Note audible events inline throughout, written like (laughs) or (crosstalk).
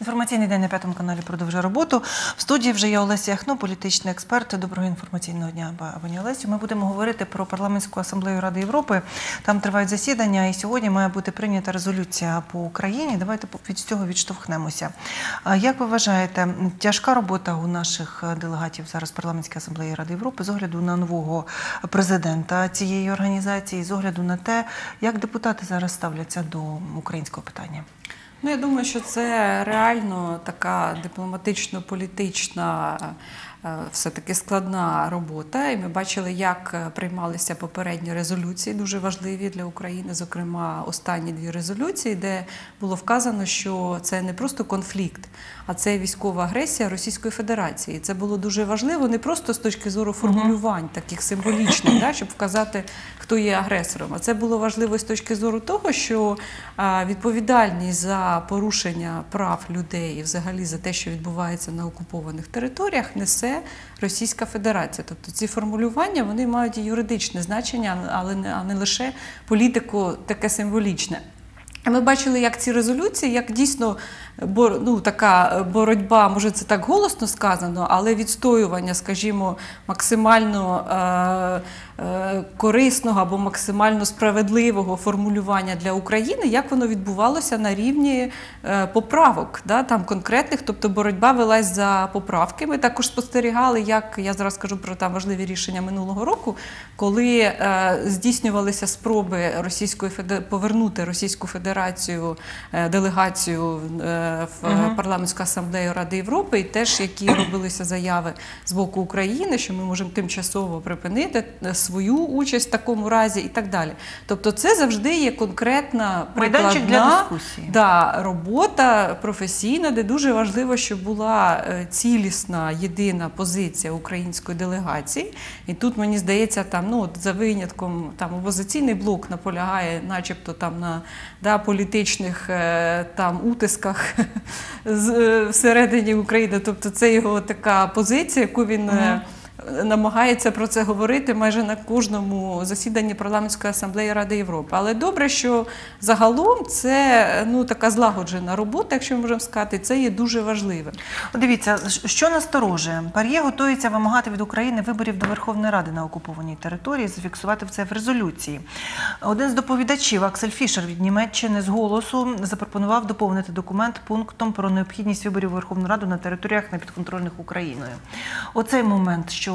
Інформаційний день на п'ятому каналі продовжує роботу. В студії вже є Олеся Яхно, політичний експерт. Доброго інформаційного дня, пані Олесю. Ми будемо говорити про парламентську асамблею Ради Європи. Там тривають засідання, і сьогодні має бути прийнята резолюція по Україні. Давайте від цього відштовхнемося. Як ви вважаєте, тяжка робота у наших делегатів зараз в парламентській асамблеї Ради Європи з огляду на нового президента цієї організації, з огляду на те, як депутати зараз ставляться до українського питання? Ну, я думаю, що це реально така дипломатично-політична. Е, Все-таки складна робота, і ми бачили, як е, приймалися попередні резолюції, дуже важливі для України, зокрема останні дві резолюції, де було вказано, що це не просто конфлікт, а це військова агресія Російської Федерації. І Це було дуже важливо не просто з точки зору формулювань, таких символічних, да, щоб вказати, хто є агресором. А це було важливо з точки зору того, що відповідальність за порушення прав людей і взагалі за те, що відбувається на окупованих територіях, несе Російська Федерація. Тобто ці формулювання вони мають юридичне значення, але не, а не лише політику таке символічне. Ми бачили, як ці резолюції, як дійсно бор, ну, така боротьба, може це так голосно сказано, але відстоювання, скажімо, максимально е, е, корисного або максимально справедливого формулювання для України, як воно відбувалося на рівні е, поправок, да, там конкретних, тобто боротьба велась за поправки. Ми також спостерігали, як я зараз кажу про там важливі рішення минулого року, коли е, здійснювалися спроби Російської Феде... повернути Російську Федерацію е, делегацію е, в Мгм. парламентську асамблею Ради Європи, і теж які робилися заяви з боку України, що ми можемо тимчасово припинити е, свою участь в такому разі, і так далі. Тобто, це завжди є конкретна для прикладна. Да, робота професійна, де дуже важливо, щоб була е, цілісна єдина позиція української делегації. І тут мені здається, там ну от за винятком там опозиційний блок наполягає, начебто там на да, політичних е, там утисках (laughs) всередині України. Тобто, це його така позиція, яку він. е, Намагається про це говорити майже на кожному засіданні парламентської асамблеї Ради Європи. Але добре, що загалом це ну така злагоджена робота, якщо ми можемо сказати, це є дуже важливим. Дивіться, що насторожує? Пар'є готується вимагати від України виборів до Верховної Ради на окупованій території, зафіксувати це в резолюції. Один з доповідачів Аксель Фішер від Німеччини з голосу запропонував доповнити документ пунктом про необхідність виборів у Верховну Раду на територіях непідконтрольних Україною. Оцей момент, що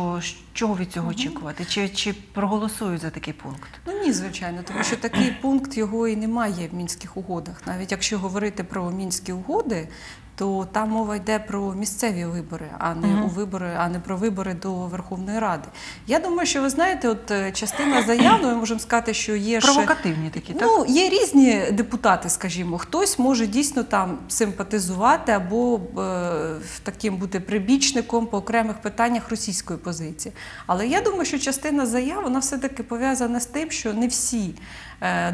чого від цього очікувати? Чи, чи проголосують за такий пункт? Ну ні, звичайно, тому що такий пункт його і немає в мінських угодах. Навіть якщо говорити про мінські угоди, то там мова йде про місцеві вибори, а не Мгм. у вибори, а не про вибори до Верховної Ради. Я думаю, що ви знаєте, от е, частина заяв, ми можемо сказати, що є ще Провокативні такі, так? Ну, є різні депутати, скажімо. Хтось може дійсно там симпатизувати або е, таким бути прибічником по окремих питаннях російської позиції. Але я думаю, що частина заяв вона все-таки пов'язана з тим, що не всі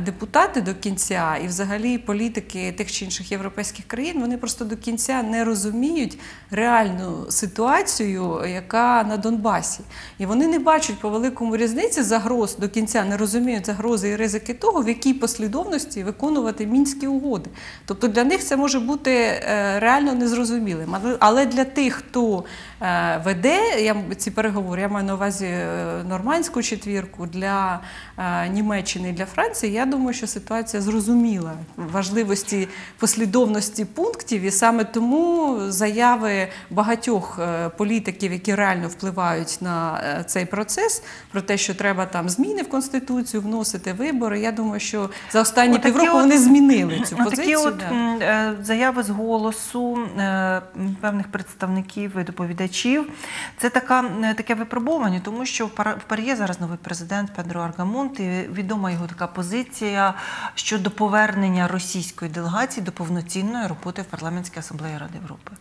депутати до кінця і взагалі політики тих чи інших європейських країн вони просто до кінця не розуміють реальну ситуацію, яка на Донбасі. І вони не бачать по великому різниці загроз до кінця, не розуміють загрози і ризики того, в якій послідовності виконувати мінські угоди. Тобто для них це може бути е, реально незрозумілим. Але- для тих, хто е, веде ці переговори, я маю на увазі е, нормандську четвірку для е, Німеччини і для Франції, я думаю, що ситуація зрозуміла важливості послідовності пунктів, і саме тому заяви багатьох е, політиків, які реально впливають на е, цей процес, про те, що треба там зміни в конституцію вносити вибори. Я думаю, що за останні Отакі півроку от- вони змінили цю Такі позицію. от да. е, заяви з голосу певних представників і доповідачів. Це така, таке випробування, тому що в в Пар'є зараз новий президент Педро Аргамонт, і відома його така позиція щодо повернення російської делегації до повноцінної роботи в парламентській асамблеї Ради Європи.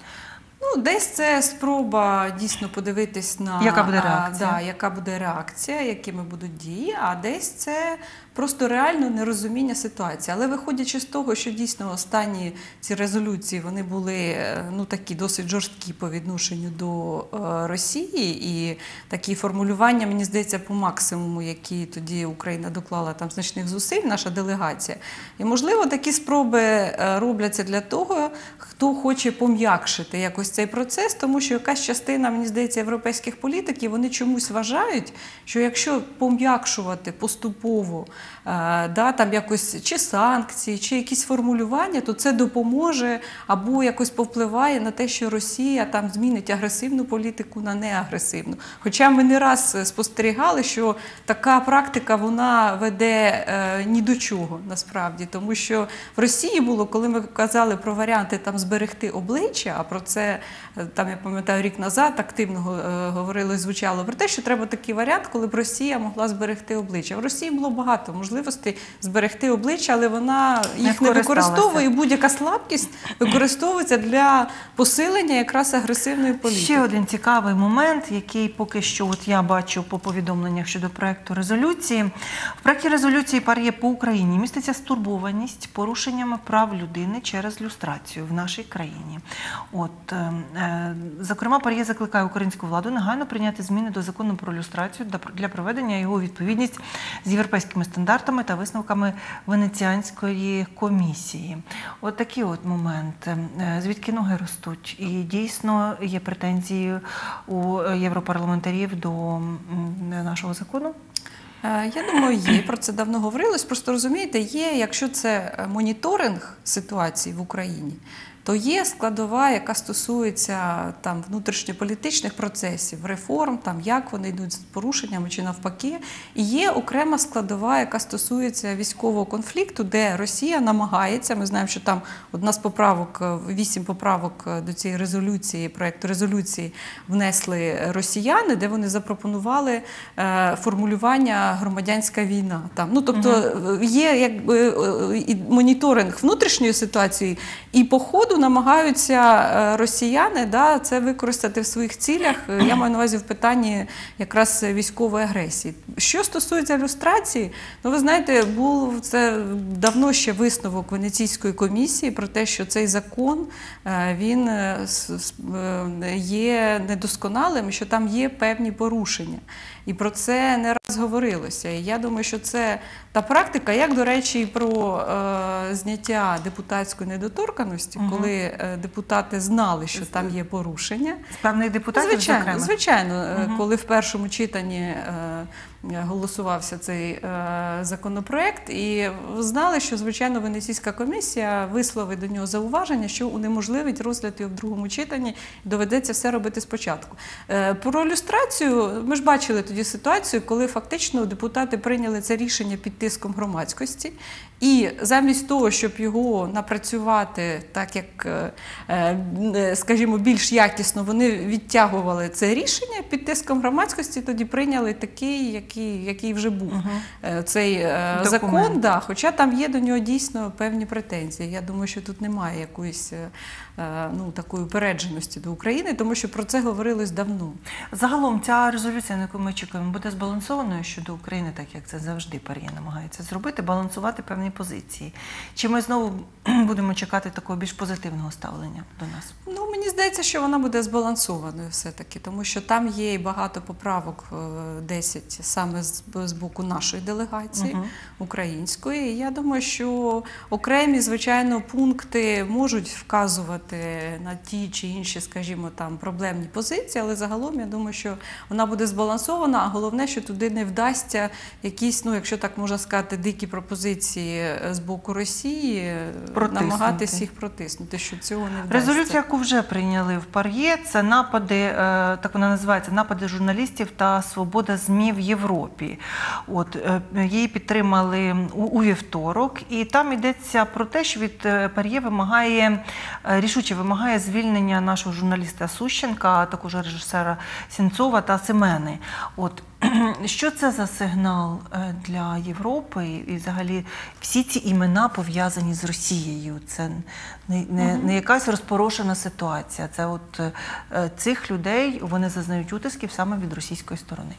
Ну, десь це спроба дійсно подивитись на Яка буде а, да, яка буде реакція, якими будуть дії, а десь це просто реально нерозуміння ситуації. Але виходячи з того, що дійсно останні ці резолюції вони були е, ну такі досить жорсткі по відношенню до е, Росії, і такі формулювання, мені здається, по максимуму, які тоді Україна доклала там значних зусиль, наша делегація. І можливо, такі спроби е, робляться для того, хто хоче пом'якшити якось цей процес, тому що якась частина, мені здається, європейських політиків вони чомусь вважають, що якщо пом'якшувати поступово да, там якось чи санкції, чи якісь формулювання, то це допоможе або якось повпливає на те, що Росія там змінить агресивну політику на неагресивну. Хоча ми не раз спостерігали, що така практика вона веде е, ні до чого насправді, тому що в Росії було, коли ми казали про варіанти там зберегти обличчя, а про це е, там я пам'ятаю рік назад активно го- е, говорили, звучало про те, що треба такий варіант, коли б Росія могла зберегти обличчя. В Росії було багато можливостей зберегти обличчя, але вона їх не використовує. Будь-яка слабкість використовується для посилення якраз агресивної політики. Ще один цікавий момент, який поки що от я бачу по повідомленнях щодо проекту резолюції. В проекті резолюції пар'є по Україні міститься стурбованість порушеннями прав людини через люстрацію в нашій країні. От, е, е, зокрема, пар'є закликає українську владу негайно прийняти зміни до закону про люстрацію для- приведення його відповідність з європейськими стандартами та висновками Венеціанської комісії. От такі от моменти. Е, Звідки ноги ростуть? І дійсно є претензії у європарламентарів до нашого закону? Е, Я думаю, є про це давно говорилось. Просто розумієте, є, якщо це е, моніторинг ситуації в Україні, то є складова, яка стосується там внутрішньополітичних процесів, реформ, там як вони йдуть з порушеннями чи навпаки. І є окрема складова, яка стосується військового конфлікту, де Росія намагається. Ми знаємо, що там одна з поправок, вісім поправок до цієї резолюції, проекту резолюції внесли росіяни, де вони запропонували е, формулювання громадянська війна. Там ну тобто е, є якби е, і моніторинг внутрішньої ситуації, і по ходу намагаються е, росіяни да, це використати в своїх цілях. Е, Я маю на увазі в питанні якраз військової агресії. Що стосується ілюстрації, ну ви знаєте, був це давно ще висновок Венеційської комісії про те, що цей закон е, він є недосконалим, що там є певні порушення. І про це не раз говорилося. І я думаю, що це та практика, як до речі, і про е, зняття депутатської недоторканості, угу. коли е, депутати знали, що там є порушення. З певних депутатів, Звичайно, зокрема? звичайно, угу. Коли в першому читанні е, е, голосувався цей е, законопроект, і знали, що звичайно Венеційська комісія висловить до нього зауваження, що унеможливить розгляд його в другому читанні, доведеться все робити спочатку. Е, Про ілюстрацію ми ж бачили тоді ситуацію, коли фактично депутати прийняли це рішення під тиском громадськості. І замість того, щоб його напрацювати так, як, е, скажімо, більш якісно, вони відтягували це рішення під тиском громадськості, тоді прийняли такий, який, який вже був е, цей е, Документ. закон. Да, хоча там є до нього дійсно певні претензії. Я думаю, що тут немає якоїсь е, ну, такої упередженості до України, тому що про це говорилось давно. Загалом ця резолюція, на яку ми чекаємо, буде збалансованою щодо України, так як це завжди пар'є намагається зробити, балансувати певні позиції. Чи ми знову (clears throat) будемо чекати такого більш позитивного ставлення до нас? Ну, здається, що вона буде збалансованою все-таки, тому що там є і багато поправок, е, 10 саме з, боку нашої делегації Мгм. української. І я думаю, що окремі, звичайно, пункти можуть вказувати на ті чи інші, скажімо, там проблемні позиції, але загалом я думаю, що вона буде збалансована, а головне, що туди не вдасться якісь, ну, якщо так можна сказати, дикі пропозиції е, з боку Росії, е, намагатись їх протиснути, що цього не вдасться. Резолюція, яку вже прийняли в Пар'є, це напади, е, так вона називається напади журналістів та свобода ЗМІ в Європі. От е, її підтримали у, у вівторок, і там йдеться про те, що від е, Пар'є вимагає рішуче вимагає звільнення нашого журналіста Сущенка, а також режисера Сінцова та Семени. От (clears throat) Що це за сигнал е, для Європи і взагалі всі ці імена пов'язані з Росією? Це не, не, не якась розпорошена ситуація. Це от е, цих людей вони зазнають утисків саме від російської сторони.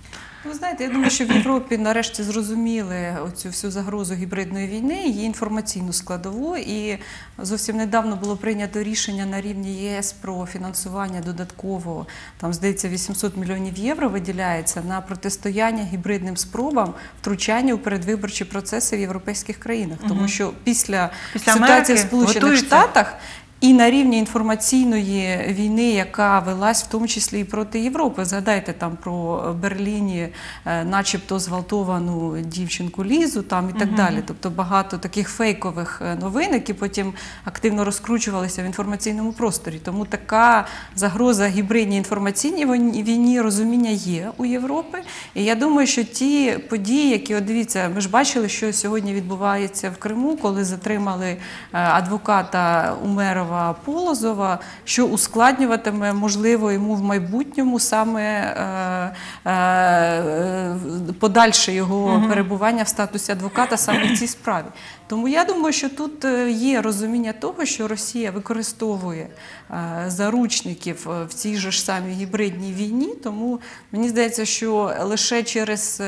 Ви знаєте, я думаю, що в Європі нарешті зрозуміли оцю всю загрозу гібридної війни, її інформаційну складову. І зовсім недавно було прийнято рішення на рівні ЄС про фінансування додатково. Там здається 800 мільйонів євро виділяється на протистояння гібридним спробам втручання у передвиборчі процеси в європейських країнах. Тому що після, Після ситуації в Сполучених. Штатах і на рівні інформаційної війни, яка велась в тому числі і проти Європи. Згадайте там про Берліні, е, начебто зґвалтовану дівчинку Лізу, там і так далі. Тобто багато таких фейкових е, новин, які потім активно розкручувалися в інформаційному просторі. Тому така загроза гібридній інформаційній війні- війні розуміння є у Європи. І я думаю, що ті події, які от дивіться, ми ж бачили, що сьогодні відбувається в Криму, коли затримали е, адвоката Умерова Полозова, що ускладнюватиме можливо йому в майбутньому саме е, е, е, подальше його перебування в статусі адвоката саме в цій справі. Тому я думаю, що тут е, є розуміння того, що Росія використовує е, заручників е, в цій же ж самій гібридній війні. Тому мені здається, що лише через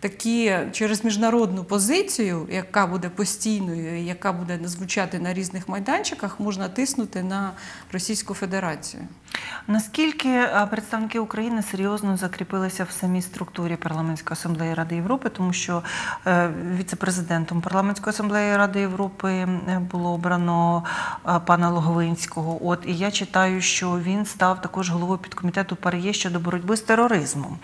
такі через міжнародну позицію, яка буде постійною, яка буде звучати на різних майданчиках, можна тиснути на Російську Федерацію. Наскільки представники України серйозно закріпилися в самій структурі парламентської асамблеї Ради Європи, тому що віце-президентом парламентської асамблеї Ради Європи було обрано е, пана Логовинського. От і я читаю, що він став також головою підкомітету ПАРЄ щодо боротьби з тероризмом.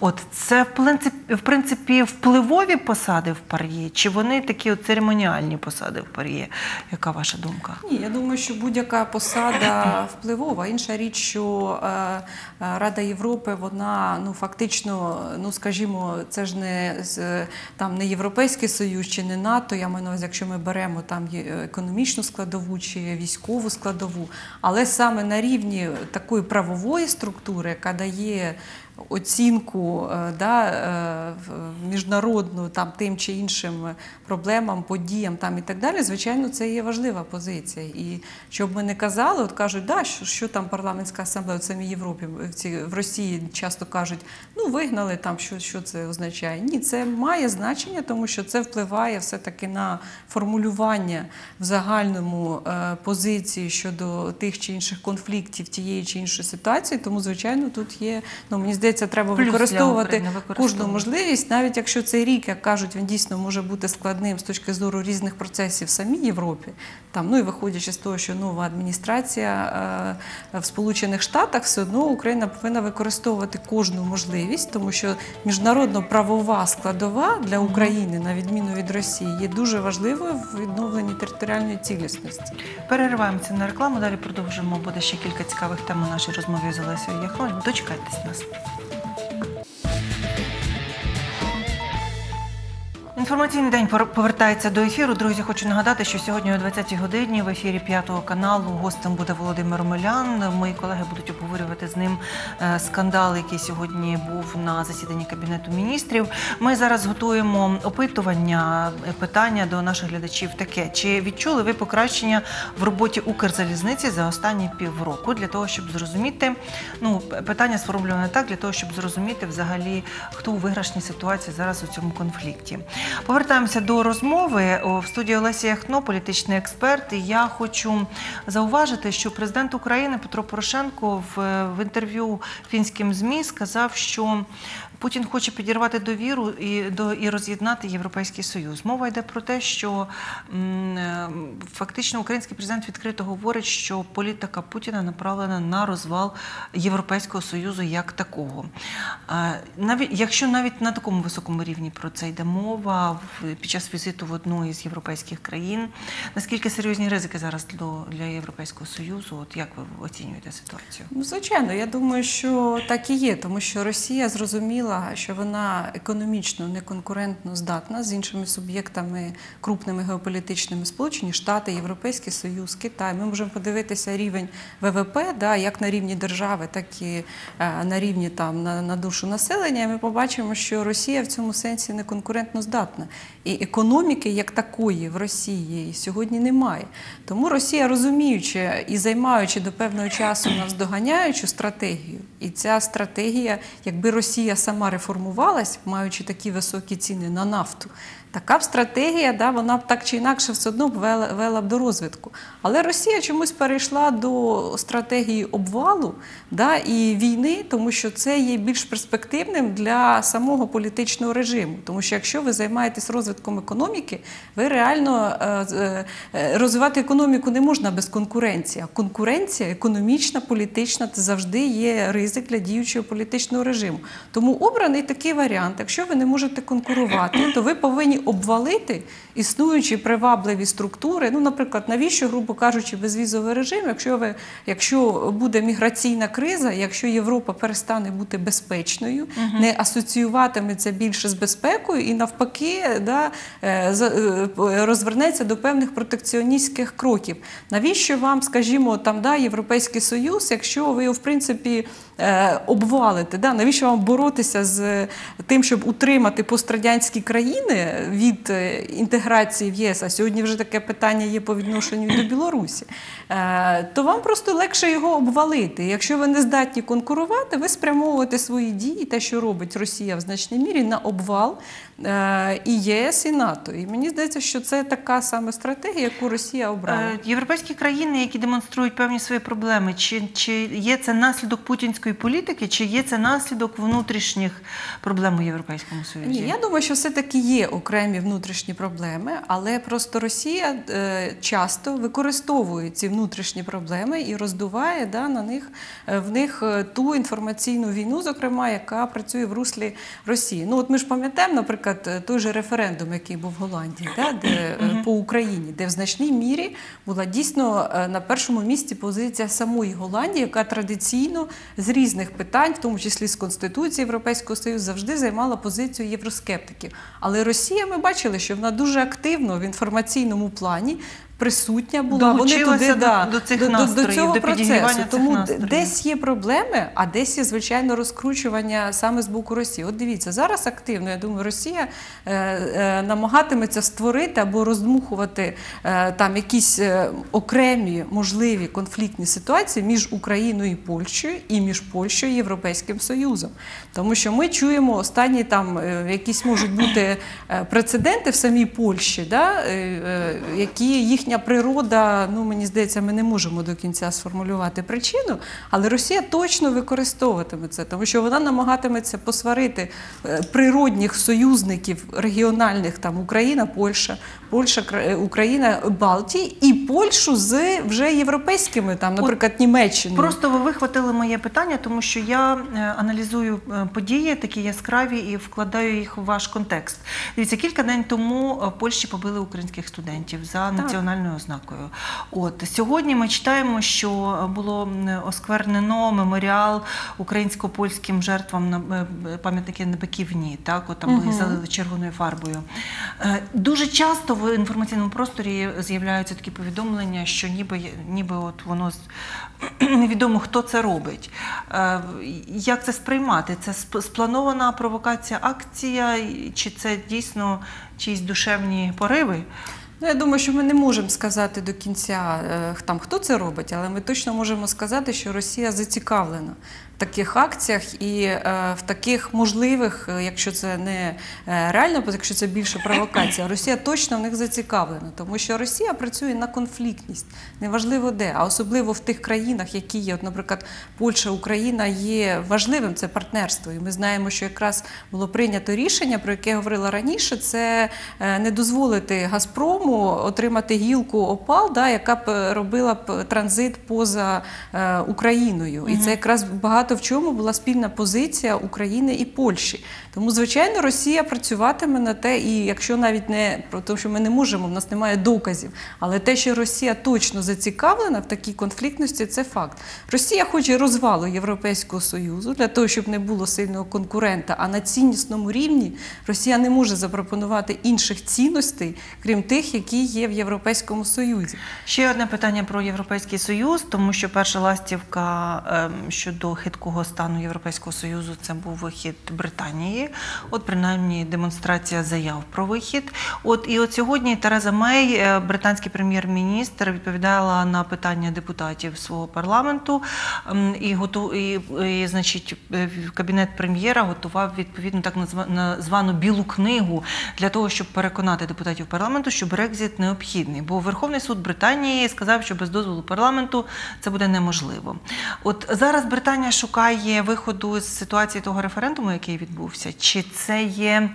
От це в принципі, в принципі впливові посади в ПАРЄ, чи вони такі от церемоніальні посади в ПАРЄ? Яка ваша думка? Ні, я думаю, що будь-яка посада (clears throat) впливова. Інша річ, що е, е, Рада Європи, вона ну фактично, ну скажімо, це ж не там не Європейський Союз чи не НАТО. Я маю на увазі, якщо ми беремо там економічну складову чи військову складову, але саме на рівні такої правової структури, яка дає оцінку е, да, е, міжнародну там тим чи іншим проблемам, подіям там і так далі, звичайно, це є важлива позиція. І щоб ми не казали, от кажуть, да, що, що там парламентська асамблея в самій Європі, в, ці, в Росії часто кажуть, ну вигнали там, що, що це означає. Ні, це має значення, тому що це впливає все-таки на формулювання в загальному е, позиції щодо тих чи інших конфліктів тієї чи іншої ситуації. Тому, звичайно, тут є, ну мені здається, треба Плюс використовувати кожну можливість, навіть якщо цей рік, як кажуть, він дійсно може бути складним з точки зору різних процесів в самій Європі. Там, ну і виходячи з того, що нова адміністрація е, в Сполучених Штатах, все одно Україна повинна використовувати кожну можливість, тому що міжнародно-правова складова для України, на відміну від Росії, є дуже важливою в відновленні територіальної цілісності. Перериваємося на рекламу. Далі продовжимо. Буде ще кілька цікавих тем у нашій розмові з Олесією Яхно. Дочекайтесь нас. Інформаційний день повертається до ефіру. Друзі, хочу нагадати, що сьогодні о 20-й годині в ефірі п'ятого каналу гостем буде Володимир Омелян. Мої колеги будуть обговорювати з ним е, скандал, який сьогодні був на засіданні кабінету міністрів. Ми зараз готуємо опитування е, питання до наших глядачів. Таке чи відчули ви покращення в роботі Укрзалізниці за останні півроку для того, щоб зрозуміти ну питання сформульоване так, для того, щоб зрозуміти взагалі хто у виграшній ситуації зараз у цьому конфлікті. Повертаємося до розмови в студії Олесія Яхно, політичний експерт. Я хочу зауважити, що президент України Петро Порошенко в, в інтерв'ю фінським змі сказав, що Путін хоче підірвати довіру і до і роз'єднати Європейський Союз. Мова йде про те, що м, е, фактично український президент відкрито говорить, що політика Путіна направлена на розвал Європейського Союзу як такого. Навіть якщо навіть на такому високому рівні про це йде мова під час візиту в одну із європейських країн, наскільки серйозні ризики зараз для, для Європейського Союзу? От як ви оцінюєте ситуацію? Ну, звичайно, я думаю, що так і є, тому що Росія зрозуміла, зрозуміла, що вона економічно неконкурентно здатна з іншими суб'єктами крупними геополітичними Сполучені Штати, Європейський Союз, Китай. Ми можемо подивитися рівень ВВП, да, як на рівні держави, так і е, на рівні там на, на душу населення. Ми побачимо, що Росія в цьому сенсі неконкурентно здатна. І економіки як такої в Росії сьогодні немає. Тому Росія, розуміючи і займаючи до певного часу наздоганяючу стратегію, і ця стратегія, якби Росія сама реформувалась, маючи такі високі ціни на нафту, така б стратегія, да, вона б так чи інакше все одно б вела, вела б до розвитку. Але Росія чомусь перейшла до стратегії обвалу да, і війни, тому що це є більш перспективним для самого політичного режиму. Тому що якщо ви займаєтесь розвитком економіки, ви реально е, е, розвивати економіку не можна без конкуренції. А конкуренція економічна, політична це завжди є ризик для діючого політичного режиму. Тому обраний такий варіант. Якщо ви не можете конкурувати, то ви повинні обвалити існуючі привабливі структури. Ну, наприклад, навіщо, грубо кажучи, безвізовий режим, якщо ви, якщо буде міграційна криза, якщо Європа перестане бути безпечною, не асоціюватиметься більше з безпекою і навпаки, да, е, е, розвернеться до певних протекціоністських кроків. Навіщо вам, скажімо, там да, Європейський Союз, якщо ви в принципі е, обвалите? Да? Навіщо вам боротися з тим, щоб утримати пострадянські країни від е, інтеграції в ЄС? А сьогодні вже таке питання є по відношенню до Білорусі. Е, То вам просто легше його обвалити. Якщо ви не здатні конкурувати, ви спрямовуєте свої дії, те, що робить Росія в значній мірі, на обвал е, і ЄС, і НАТО. І мені здається, що це така саме стратегія, яку Росія обрала. Е, Європейські країни, які демонструють певні свої проблеми, чи, чи є це наслідок путінської політики, чи є це наслідок внутрішніх проблем у Європейському Союзі? Ні, я думаю, що все-таки є окремі внутрішні проблеми, але просто Росія часто використовує ці внутрішні проблеми і роздуває да, на них, е, в них е, ту інформаційну війну, зокрема, яка працює в руслі Росії. Ну, от ми ж пам'ятаємо, наприклад, е, той же референдум, який був в Голландії, да, де, по Україні, де в значній мірі була дійсно на першому місці позиція самої Голландії, яка традиційно з різних питань, в тому числі з Конституції Європейського Союзу, завжди займала позицію євроскептиків. Але Росія, ми бачили, що вона дуже активно в інформаційному плані. Присутня була вони туди до- да, до цих до, до, цього до процесу. цих Тому настроїв. десь є проблеми, а десь є звичайно розкручування саме з боку Росії. От дивіться, зараз активно. Я думаю, Росія е, е, намагатиметься створити або роздмухувати е, там якісь е, окремі можливі конфліктні ситуації між Україною і Польщею, і між Польщею і Європейським Союзом. Тому що ми чуємо останні там е, якісь можуть бути е, прецеденти в самій Польщі, да, е, е, які їхня природа, ну мені здається, ми не можемо до кінця сформулювати причину, але Росія точно використовуватиме це, тому що вона намагатиметься посварити е, природних союзників регіональних там Україна, Польща, Польща, е, Україна, Балтії і Польщу з вже європейськими, там, наприклад, Німеччиною. Просто ви вихватили моє питання, тому що я е, аналізую події такі яскраві і вкладаю їх в ваш контекст. Дивіться, кілька день тому в Польщі побили українських студентів за національною ознакою. От сьогодні ми читаємо, що було осквернено меморіал українсько-польським жертвам на е, пам'ятники на Биківні. Так, от там були залили червоною фарбою. Е, Дуже часто в інформаційному просторі з'являються такі повідомлення, що ніби ніби от воно (clears throat) невідомо хто це робить. Е, Як це сприймати? Це сп- спланована провокація, акція, чи це дійсно чиїсь душевні пориви? Ну, я думаю, що ми не можемо сказати до кінця, е, там, хто це робить, але ми точно можемо сказати, що Росія зацікавлена таких акціях і е, в таких можливих, е, якщо це не е, реально, якщо це більше провокація, Росія точно в них зацікавлена, тому що Росія працює на конфліктність, неважливо де, а особливо в тих країнах, які є, от, наприклад, Польща, Україна є важливим це партнерство. І ми знаємо, що якраз було прийнято рішення, про яке я говорила раніше, це е, не дозволити Газпрому отримати гілку опал, да, яка б робила б транзит поза е, Україною. І це якраз багато багато в чому була спільна позиція України і Польщі. Тому, звичайно, Росія працюватиме на те, і якщо навіть не про те, що ми не можемо, в нас немає доказів, але те, що Росія точно зацікавлена в такій конфліктності, це факт. Росія хоче розвалу Європейського союзу для того, щоб не було сильного конкурента. А на ціннісному рівні Росія не може запропонувати інших цінностей, крім тих, які є в Європейському Союзі. Ще одне питання про Європейський Союз, тому що перша ластівка ем, щодо хиткого стану Європейського Союзу це був вихід Британії. От принаймні демонстрація заяв про вихід. От і от сьогодні Тереза Мей, е, британський прем'єр-міністр, відповідала на питання депутатів свого парламенту. І готу і, і значить, е, кабінет прем'єра готував відповідно так назва- на- звану білу книгу для того, щоб переконати депутатів парламенту, що Брекзит необхідний. Бо Верховний суд Британії сказав, що без дозволу парламенту це буде неможливо. От зараз Британія шукає виходу з ситуації того референдуму, який відбувся. Чи це є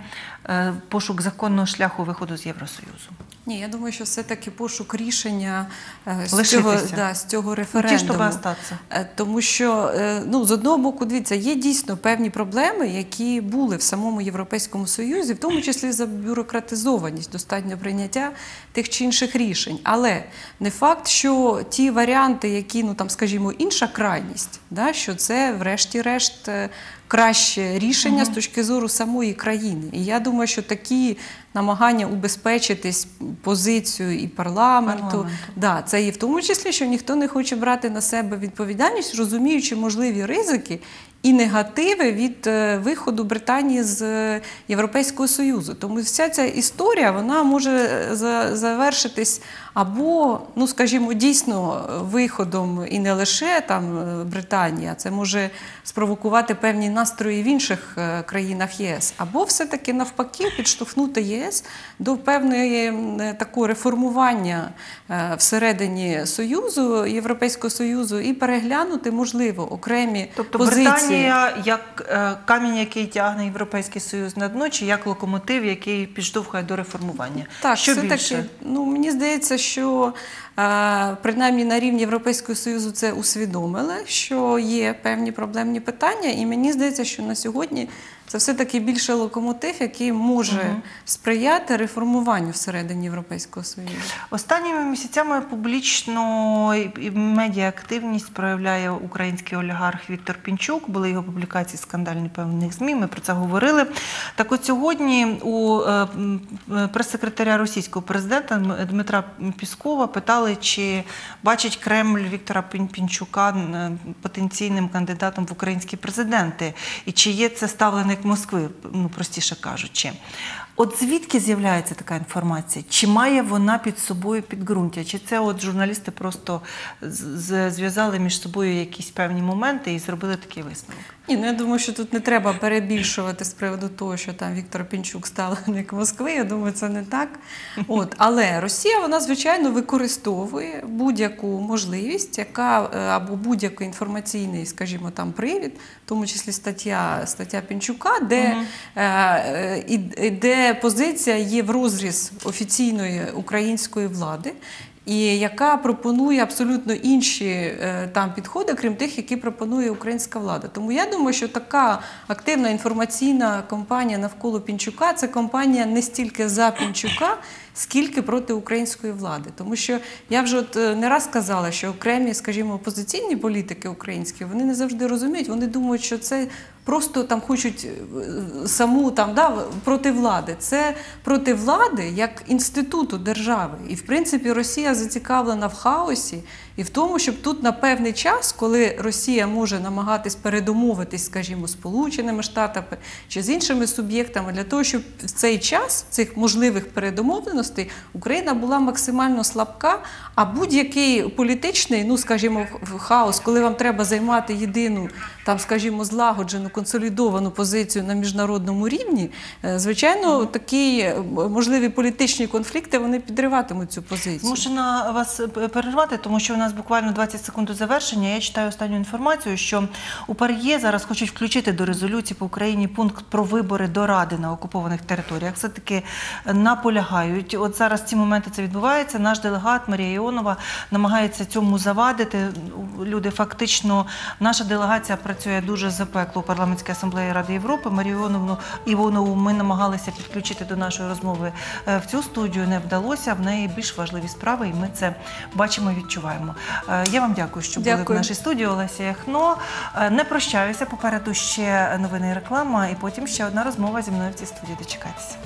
е, пошук законного шляху виходу з Євросоюзу? Ні, я думаю, що все-таки пошук рішення е, з цього, да, з цього Ну, ті, референдуму. щоб остатися. Е, Тому що ну, з одного боку, дивіться, є дійсно певні проблеми, які були в самому Європейському Союзі, в тому числі за бюрократизованість, достатньо прийняття тих чи інших рішень. Але не факт, що ті варіанти, які, ну там, скажімо, інша крайність, да, що це, врешті-решт, е, краще рішення з точки зору самої країни. І я думаю, що такі намагання убезпечитись позицію і парламенту, Парламенту. Да, це і в тому числі, що ніхто не хоче брати на себе відповідальність, розуміючи можливі ризики і негативи від е, виходу Британії з е, Європейського Союзу. Тому вся ця історія вона може е, завершитись або, ну скажімо, дійсно виходом і не лише там Британії, а це може спровокувати певні настрої в інших країнах ЄС, або все-таки навпаки підштовхнути ЄС до певної такого реформування всередині Союзу, Європейського Союзу, і переглянути, можливо, окремі Тобто позиції. Британія як е, камінь, який тягне Європейський Союз на дно, чи як локомотив, який підштовхує до реформування? Так, що все більше? таки, ну мені здається, що принаймні на рівні Європейського Союзу це усвідомили, що є певні проблемні питання, і мені здається, що на сьогодні це все-таки більше локомотив, який може сприяти реформуванню всередині Європейського Союзу. Останніми місяцями публічно і- і медіаактивність проявляє український олігарх Віктор Пінчук. Були його публікації скандальні певних ЗМІ. Ми про це говорили. Так, от сьогодні у е, прес-секретаря російського президента Дмитра Піскова питали, чи бачить Кремль Віктора Пін- Пінчука е, потенційним кандидатом в українські президенти, і чи є це ставленик Москви, ну простіше кажучи. От звідки з'являється така інформація? Чи має вона під собою підґрунтя? Чи це от журналісти просто зв'язали між собою якісь певні моменти і зробили такий висновок? Ні, ну я думаю, що тут не треба перебільшувати з приводу того, що там Віктор Пінчук ставленик (laughs) Москви. Я думаю, це не так. От, але Росія, вона звичайно використовує будь-яку можливість, яка е, або будь-який інформаційний, скажімо, там привід, в тому числі стаття, стаття Пінчука, де, е, е, позиція є в розріз офіційної української влади і яка пропонує абсолютно інші е, там підходи, крім тих, які пропонує українська влада. Тому я думаю, що така активна інформаційна кампанія навколо Пінчука це кампанія не стільки за Пінчука, скільки проти української влади. Тому що я вже от е, не раз казала, що окремі, скажімо, опозиційні політики українські вони не завжди розуміють, вони думають, що це. Просто там хочуть е, саму там да проти влади. Це проти влади як інституту держави. І в принципі Росія зацікавлена в хаосі і в тому, щоб тут на певний час, коли Росія може намагатись передомовитись, скажімо, Сполученими Штатами чи з іншими суб'єктами, для того, щоб в цей час цих можливих передомовленостей Україна була максимально слабка. А будь-який політичний, ну скажімо, хаос, коли вам треба займати єдину, там, скажімо, злагоджену консолідовану позицію на міжнародному рівні, е, звичайно, такі е, можливі політичні конфлікти вони підриватимуть цю позицію. Змушена вас е, перервати, тому що у нас буквально 20 секунд до завершення. Я читаю останню інформацію, що у ПАРЄ зараз хочуть включити до резолюції по Україні пункт про вибори до Ради на окупованих територіях. Все таки наполягають от зараз ці моменти це відбувається. Наш делегат Марія Іонова намагається цьому завадити. Люди фактично, наша делегація працює дуже запекло у парламентській асамблеї Ради Європи. Марію Іоновну Івонову ми намагалися підключити до нашої розмови е, в цю студію. Не вдалося. В неї більш важливі справи, і ми це бачимо і відчуваємо. Е, Я вам дякую, що були в нашій студії. Олеся Яхно. Е, Не прощаюся. Попереду ще новини і реклама, і потім ще одна розмова зі мною в цій студії. Дочекайтеся.